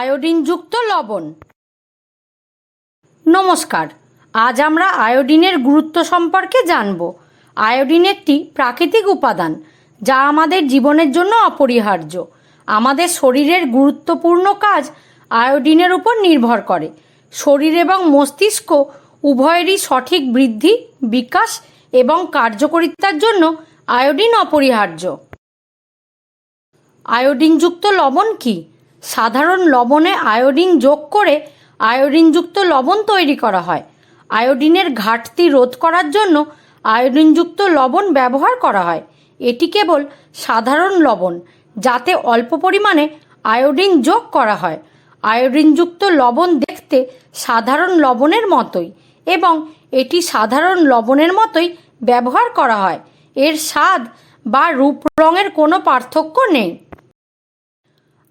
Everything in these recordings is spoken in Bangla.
আয়োডিনযুক্ত লবণ। নমস্কার, আজ আমরা আয়োডিনের গুরুত্ব সম্পর্কে জানব। আয়োডিন একটি প্রাকৃতিক উপাদান যা আমাদের জীবনের জন্য অপরিহার্য। আমাদের শরীরের গুরুত্বপূর্ণ কাজ আয়োডিনের উপর নির্ভর করে। শরীর এবং মস্তিষ্ক উভয়েরই সঠিক বৃদ্ধি, বিকাশ এবং কার্যকরিতার জন্য আয়োডিন অপরিহার্য। আয়োডিনযুক্ত লবণ কি? সাধারণ লবণে আয়োডিন যোগ করে আয়োডিনযুক্ত লবণ তৈরি করা হয়। আয়োডিনের ঘাটতি রোধ করার জন্য আয়োডিনযুক্ত লবণ ব্যবহার করা হয়। এটি কেবল সাধারণ লবণ, যাতে অল্প পরিমাণে আয়োডিন যোগ করা হয়। আয়োডিনযুক্ত লবণ দেখতে সাধারণ লবণের মতোই এবং এটি সাধারণ লবণের মতোই ব্যবহার করা হয়। এর স্বাদ বা রূপ রঙের কোনো পার্থক্য নেই।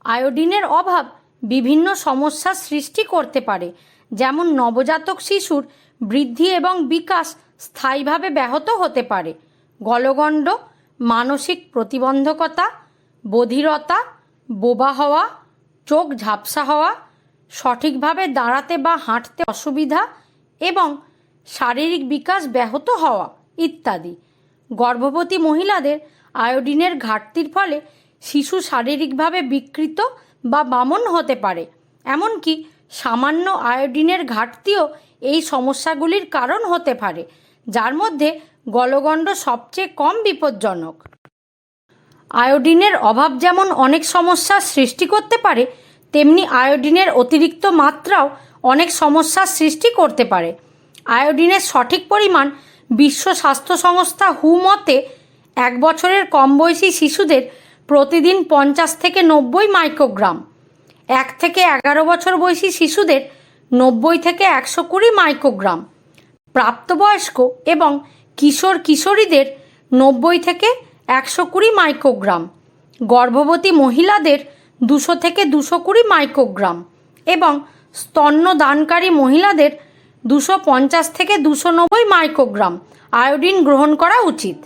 আয়োডিনের অভাব বিভিন্ন সমস্যার সৃষ্টি করতে পারে, যেমন নবজাতক শিশুর বৃদ্ধি এবং বিকাশ স্থায়ীভাবে ব্যাহত হতে পারে। গলগণ্ড, মানসিক প্রতিবন্ধকতা, বধিরতা, বোবা হওয়া, চোখ ঝাপসা হওয়া, সঠিকভাবে দাঁড়াতে বা হাঁটতে অসুবিধা এবং শারীরিক বিকাশ ব্যাহত হওয়া ইত্যাদি। গর্ভবতী মহিলাদের আয়োডিনের ঘাটতির ফলে শিশু শারীরিকভাবে বিকৃত বা বামন হতে পারে। এমনকি সামান্য আয়োডিনের ঘাটতিও এই সমস্যাগুলির কারণ হতে পারে, যার মধ্যে গলগণ্ড সবচেয়ে কম বিপজ্জনক। আয়োডিনের অভাব যেমন অনেক সমস্যার সৃষ্টি করতে পারে, তেমনি আয়োডিনের অতিরিক্ত মাত্রাও অনেক সমস্যার সৃষ্টি করতে পারে। আয়োডিনের সঠিক পরিমাণ বিশ্ব স্বাস্থ্য সংস্থা হু মতে এক বছরের কম বয়সী শিশুদের প্রতিদিন পঞ্চাশ থেকে নব্বই মাইক্রোগ্রাম। এক থেকে এগারো বছর বয়সী শিশুদের নব্বই থেকে একশো কুড়ি মাইক্রোগ্রাম। প্রাপ্তবয়স্ক এবং কিশোর কিশোরীদের নব্বই থেকে একশো কুড়ি মাইক্রোগ্রাম। গর্ভবতী মহিলাদের দুশো থেকে দুশো কুড়ি মাইক্রোগ্রাম এবং স্তন্যদানকারী মহিলাদের দুশো পঞ্চাশ থেকে দুশো নব্বই মাইক্রোগ্রাম। আয়োডিন গ্রহণ করা উচিত।